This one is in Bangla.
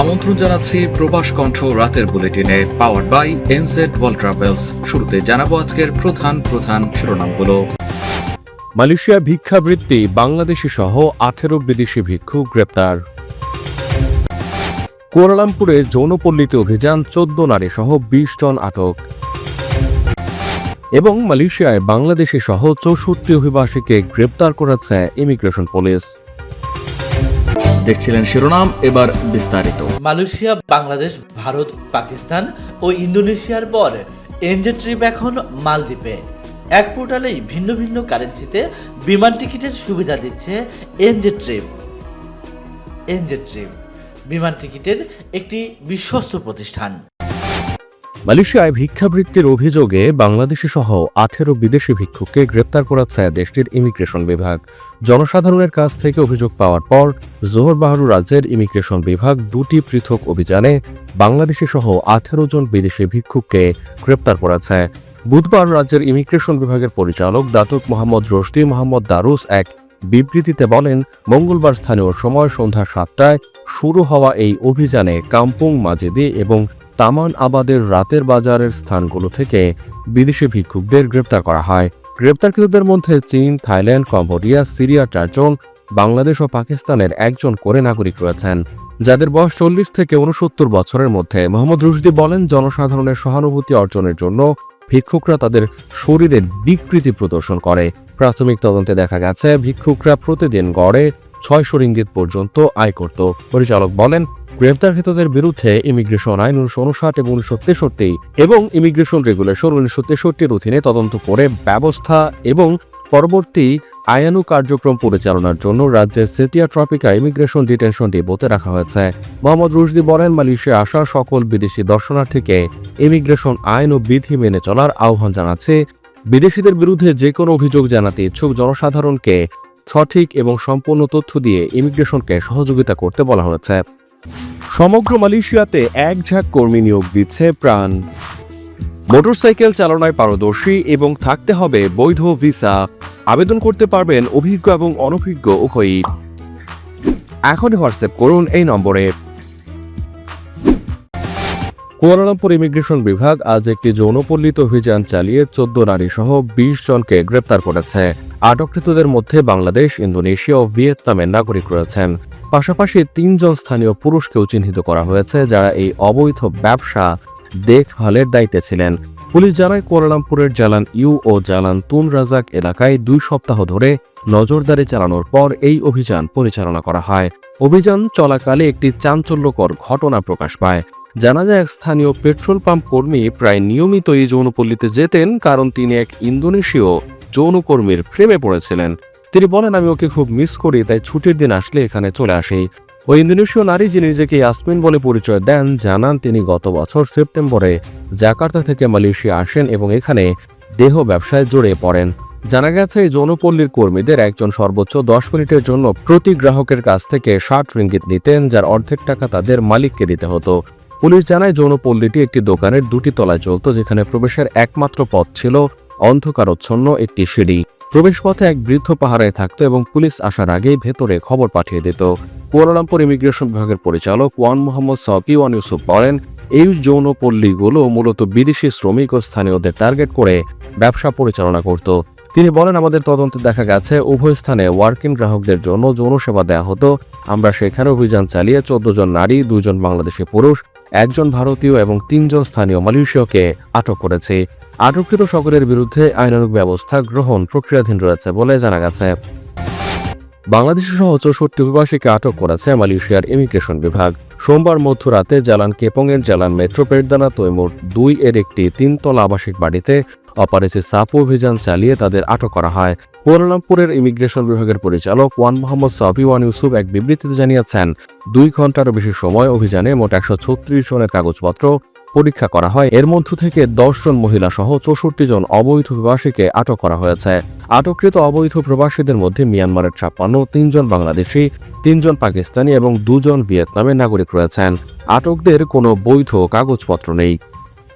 আমন্ত্রণ জানাচ্ছি প্রবাস কণ্ঠ রাতের বুলেটিনে power by NZ world travels শুরুতে জানাব আজকের প্রধান প্রধান শিরোনামগুলো। মালয়েশিয়া ভিক্ষাবৃত্তি, বাংলাদেশি সহ আঠেরো বিদেশি ভিক্ষুক গ্রেপ্তার। কুয়ালালামপুরে যৌনপল্লীতে অভিযান, চোদ্দ নারী সহ বিশ জন আটক। এবং মালয়েশিয়ায় বাংলাদেশি সহ চৌষট্টি অভিবাসীকে গ্রেপ্তার করেছে ইমিগ্রেশন পুলিশ। দেখছিলেন শিরোনাম, এবার বিস্তারিত। মালয়েশিয়া, বাংলাদেশ, ভারত, পাকিস্তান ও ইন্দোনেশিয়ার পর এনজে ট্রিপ এখন মালদ্বীপে। এক পোর্টালেই ভিন্ন ভিন্ন কারেন্সিতে বিমান টিকিটের সুবিধা দিচ্ছে এনজে ট্রিপ। এনজে ট্রিপ, বিমান টিকিটের একটি বিশ্বস্ত প্রতিষ্ঠান। মালয়েশিয়ায় ভিক্ষাবৃত্তির অভিযোগে বাংলাদেশি সহ আঠেরো বিদেশি ভিক্ষুককে গ্রেপ্তার করেছে দেশটির ইমিগ্রেশন বিভাগ। জনসাধারণের কাছ থেকে অভিযোগ পাওয়ার পর জোহর বাহারু রাজ্যের ইমিগ্রেশন বিভাগ দুটি পৃথক অভিযানে বাংলাদেশি সহ আঠেরো জন বিদেশি ভিক্ষুককে গ্রেপ্তার করেছে। বুধবার রাজ্যের ইমিগ্রেশন বিভাগের পরিচালক Datuk Mohammad Rashdi Mohammad Darus এক বিবৃতিতে বলেন, মঙ্গলবার স্থানীয় সময় সন্ধ্যা সাতটায় শুরু হওয়া এই অভিযানে কাম্পুং মাজেদি এবং তামান আবাদের রাতের বাজারের স্থানগুলো থেকে বিদেশি ভিক্ষুকদের গ্রেপ্তার করা হয়। গ্রেপ্তারকৃতদের মধ্যে চীন, থাইল্যান্ড, কম্বোডিয়া, সিরিয়া, চারজন, বাংলাদেশ ও পাকিস্তানের একজন করে নাগরিক রয়েছেন, যাদের বয়স চল্লিশ থেকে উনসত্তর বছরের মধ্যে। মোহাম্মদ রুশদি বলেন, জনসাধারণের সহানুভূতি অর্জনের জন্য ভিক্ষুকরা তাদের শরীরের বিকৃতি প্রদর্শন করে। প্রাথমিক তদন্তে দেখা গেছে, ভিক্ষুকরা প্রতিদিন গড়ে ছয়শো রিঙ্গিত পর্যন্ত আয় করত পরিচালক বলেন, গ্রেপ্তারকৃতদের বিরুদ্ধে ইমিগ্রেশন আইন উনিশশো উনষাট এবং উনিশশো তেষট্টি এবং ইমিগ্রেশন রেগুলেশন উনিশশো তেষট্টির অধীনে তদন্ত করে ব্যবস্থা এবং পরবর্তী আইনানু কার্যক্রম পরিচালনার জন্য রাজ্যের সেতিয়া ট্রপিকা ইমিগ্রেশন ডিটেনশন ডিপোতে রাখা হয়েছে। মোহাম্মদ রুশদি বলেন, মালয়েশিয়া আসা সকল বিদেশি দর্শনার্থীকে ইমিগ্রেশন আইন ও বিধি মেনে চলার আহ্বান জানাচ্ছে। বিদেশিদের বিরুদ্ধে যে কোনো অভিযোগ জানাতে ইচ্ছুক জনসাধারণকে সঠিক এবং সম্পূর্ণ তথ্য দিয়ে ইমিগ্রেশনকে সহযোগিতা করতে বলা হয়েছে। সমগ্র মালয়েশিয়াতে এক ঝাঁক কর্মী নিয়োগ দিচ্ছে প্রাণ। মোটরসাইকেল চালনায় পারদর্শী এবং থাকতে হবে বৈধ ভিসা। আবেদন করতে পারবেন অভিজ্ঞ এবং অনভিজ্ঞ উভয়ই। এখনই হোয়াটসঅ্যাপ করুন এই নম্বরে। কুয়ালালামপুর ইমিগ্রেশন বিভাগ আজ একটি যৌনপল্লিত অভিযান চালিয়ে চোদ্দ নারী সহ বিশ জনকে গ্রেপ্তার করেছে। আটককৃতদের মধ্যে বাংলাদেশ, ইন্দোনেশিয়া ও ভিয়েতনামের নাগরিক রয়েছেন। পাশাপাশি তিনজন স্থানীয় পুরুষকেও চিহ্নিত করা হয়েছে যারা এই অবৈধ ব্যবসা দেখভালের দায়িত্বে ছিলেন। পুলিশ জানায়, কুয়ালালামপুরের Jalan U O Jalan Tun Razak এলাকায় দুই সপ্তাহ ধরে নজরদারি চালানোর পর এই অভিযান পরিচালনা করা হয়। অভিযান চলাকালে একটি চাঞ্চল্যকর ঘটনা প্রকাশ পায়। জানা যায়, এক স্থানীয় পেট্রোল পাম্প কর্মী প্রায় নিয়মিত এই যৌনপল্লীতে যেতেন, কারণ তিনি এক ইন্দোনেশীয় যৌনকর্মীর প্রেমে পড়েছিলেন। তিনি বলেন, আমি ওকে খুব মিস করি, তাই ছুটির দিন আসলে এখানে চলে আসি। ওই ইন্দোনেশীয় নারী যিনি নিজেকে ইয়াসমিন বলে পরিচয় দেন, জানান তিনি গত বছর সেপ্টেম্বরে জাকার্তা থেকে মালয়েশিয়া আসেন এবং এখানে দেহ ব্যবসায় জড়িয়ে পড়েন। জানা গেছে, এই যৌনপল্লীর কর্মীদের একজন সর্বোচ্চ দশ মিনিটের জন্য প্রতি গ্রাহকের কাছ থেকে ষাট রিঙ্গিত নিতেন, যার অর্ধেক টাকা তাদের মালিককে দিতে হতো। পুলিশ জানায়, যৌনপল্লীটি একটি দোকানের দুটি তলায় চলত, যেখানে প্রবেশের একমাত্র পথ ছিল অন্ধকারচ্ছন্ন একটি সিঁড়ি। প্রবেশপথে এক বৃদ্ধ পাহারায় থাকত এবং পুলিশ আসার আগেই ভেতরে খবর পাঠিয়ে দিত। কুয়ালালামপুর ইমিগ্রেশন বিভাগের পরিচালক Wan Mohammad Safi Wan Yusuf বলেন, এই যৌনপল্লীগুলো মূলত বিদেশি শ্রমিক ও স্থানীয়দের টার্গেট করে ব্যবসা পরিচালনা করত। তিনি বলেন, আমাদের তদন্তে দেখা গেছে, উভয় স্থানে ওয়ার্কিং গ্রাহকদের জন্য যৌন সেবা দেওয়া হতো। আমরা সেখানে অভিযান চালিয়ে চোদ্দ জন নারী দুজন বাংলাদেশি পুরুষ, একজন ভারতীয় এবং তিনজন স্থানীয় মালয়েশীয়কে আটক করেছি। আটককৃত সকলের বিরুদ্ধে আইনানুগ ব্যবস্থা গ্রহণ প্রক্রিয়াধীন রয়েছে বলে জানা গেছে। বাংলাদেশ সহ চৌষট্টি অভিবাসীকে আটক করেছে মালয়েশিয়ার ইমিগ্রেশন বিভাগ। সোমবার মধ্যরাতে জালান কেপংয়ের জালান মেট্রো পেরদানা তৈমুর দুই এর একটি তিনতলা আবাসিক বাড়িতে অপারেসি সাপো অভিযান চালিয়ে তাদের আটক করা হয়। কুয়ালালামপুরের ইমিগ্রেশন বিভাগের পরিচালক ওয়ান মোহাম্মদ সাবি ওয়ান ইউসুফ এক বিবৃতিতে জানিয়েছেন, দুই ঘন্টারও বেশি সময় অভিযানে মোট একশো ছত্রিশ জনের কাগজপত্র পরীক্ষা করা হয়। এর মধ্য থেকে দশ জন মহিলা সহ চৌষট্টি জন অবৈধ প্রবাসীকে আটক করা হয়েছে। আটককৃত অবৈধ প্রবাসীদের মধ্যে মিয়ানমারের ছাপ্পান্ন তিনজন বাংলাদেশি তিনজন পাকিস্তানি এবং দুজন ভিয়েতনামের নাগরিক রয়েছেন। আটকদের কোনো বৈধ কাগজপত্র নেই।